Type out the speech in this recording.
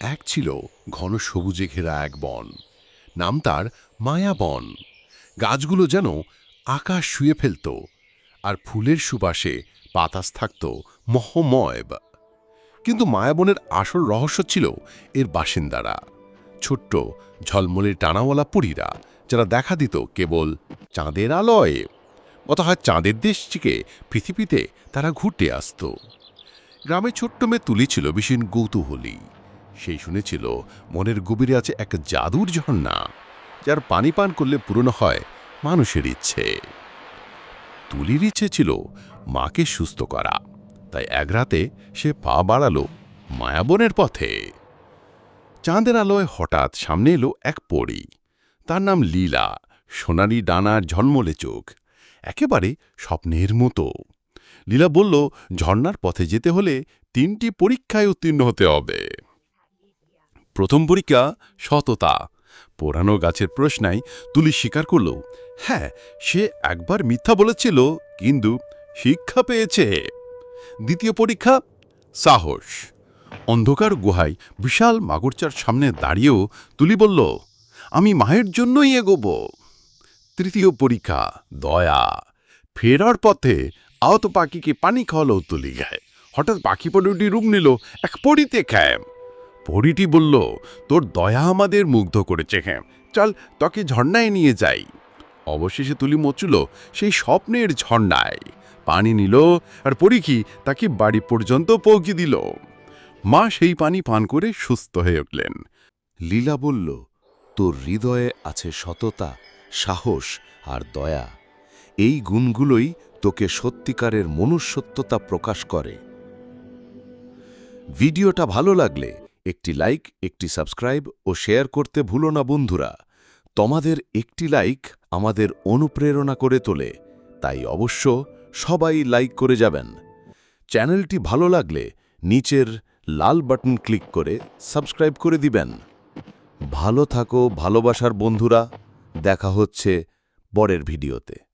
এক ছিল ঘন সবুজে ঘেরা এক বন। নাম তার মায়াবন গাছগুলো যেন আকাশ শুয়ে ফেলত আর ফুলের সুবাসে বাতাস থাকত মহময়ব কিন্তু মায়াবনের আসল রহস্য ছিল এর বাসিন্দারা, ছোট্ট ঝলমলে টানাওয়ালা পুরীরা, যারা দেখা দিত কেবল চাঁদের আলয়ে। অত হয় চাঁদের দেশ থেকে পৃথিবীতে তারা ঘুরতে আসতো। গ্রামে ছোট্ট মেয়ে তুলি ছিল ভীষণ কৌতূহলী। সেই শুনেছিল, মনের গভীরে আছে এক জাদুর ঝর্ণা, যার পানি পান করলে পূরণ হয় মানুষের ইচ্ছে। তুলির ইচ্ছে ছিল মাকে সুস্থ করা, তাই এক রাতে সে পা বাড়ালো মায়াবনের পথে। চাঁদের আলোয় হঠাৎ সামনে এলো এক পড়ি তার নাম লীলা, সোনালি ডানার ঝলমলে চোখ, একেবারে স্বপ্নের মতো। লীলা বলল, ঝর্ণার পথে যেতে হলে তিনটি পরীক্ষায় উত্তীর্ণ হতে হবে। প্রথম পরীক্ষা সততা। পোড়ানো গাছের প্রশ্নায় তুলি স্বীকার করল হ্যাঁ সে একবার মিথ্যা বলেছিল, কিন্তু শিক্ষা পেয়েছে। দ্বিতীয় পরীক্ষা, সাহস। অন্ধকার গুহায় বিশাল মাগুরচার সামনে দাঁড়িয়েও তুলি বলল, আমি মায়ের জন্যই এগোব। তৃতীয় পরীক্ষা, দয়া। ফেরার পথে আহত পাখিকে পানি খাওয়ালো তুলি গায়ে। হঠাৎ পাখি পরিটি রূপ নিল, এক পরিতে খায় পরিটি বলল, তোর দয়া আমাদের মুগ্ধ করেছে হ্যাঁ। চল, তোকে ঝর্ণায় নিয়ে যাই। অবশেষে তুলি মচুল সেই স্বপ্নের ঝর্ণায়। পানি নিল আর পরীক্ষি তাকে বাড়ি পর্যন্ত পৌঁছে দিল। মা সেই পানি পান করে সুস্থ হয়ে উঠলেন। লীলা বলল, তোর হৃদয়ে আছে সততা, সাহস আর দয়া। এই গুণগুলোই তোকে সত্যিকারের মনুষ্যত্বতা প্রকাশ করে। ভিডিওটা ভালো লাগলে একটি লাইক, একটি সাবস্ক্রাইব ও শেয়ার করতে ভুলো না বন্ধুরা। তোমাদের একটি লাইক আমাদের অনুপ্রেরণা করে তোলে, তাই অবশ্য সবাই লাইক করে যাবেন। চ্যানেলটি ভালো লাগলে নিচের লাল বাটন ক্লিক করে সাবস্ক্রাইব করে দিবেন। ভালো থাকো, ভালোবাসার বন্ধুরা, দেখা হচ্ছে পরের ভিডিওতে।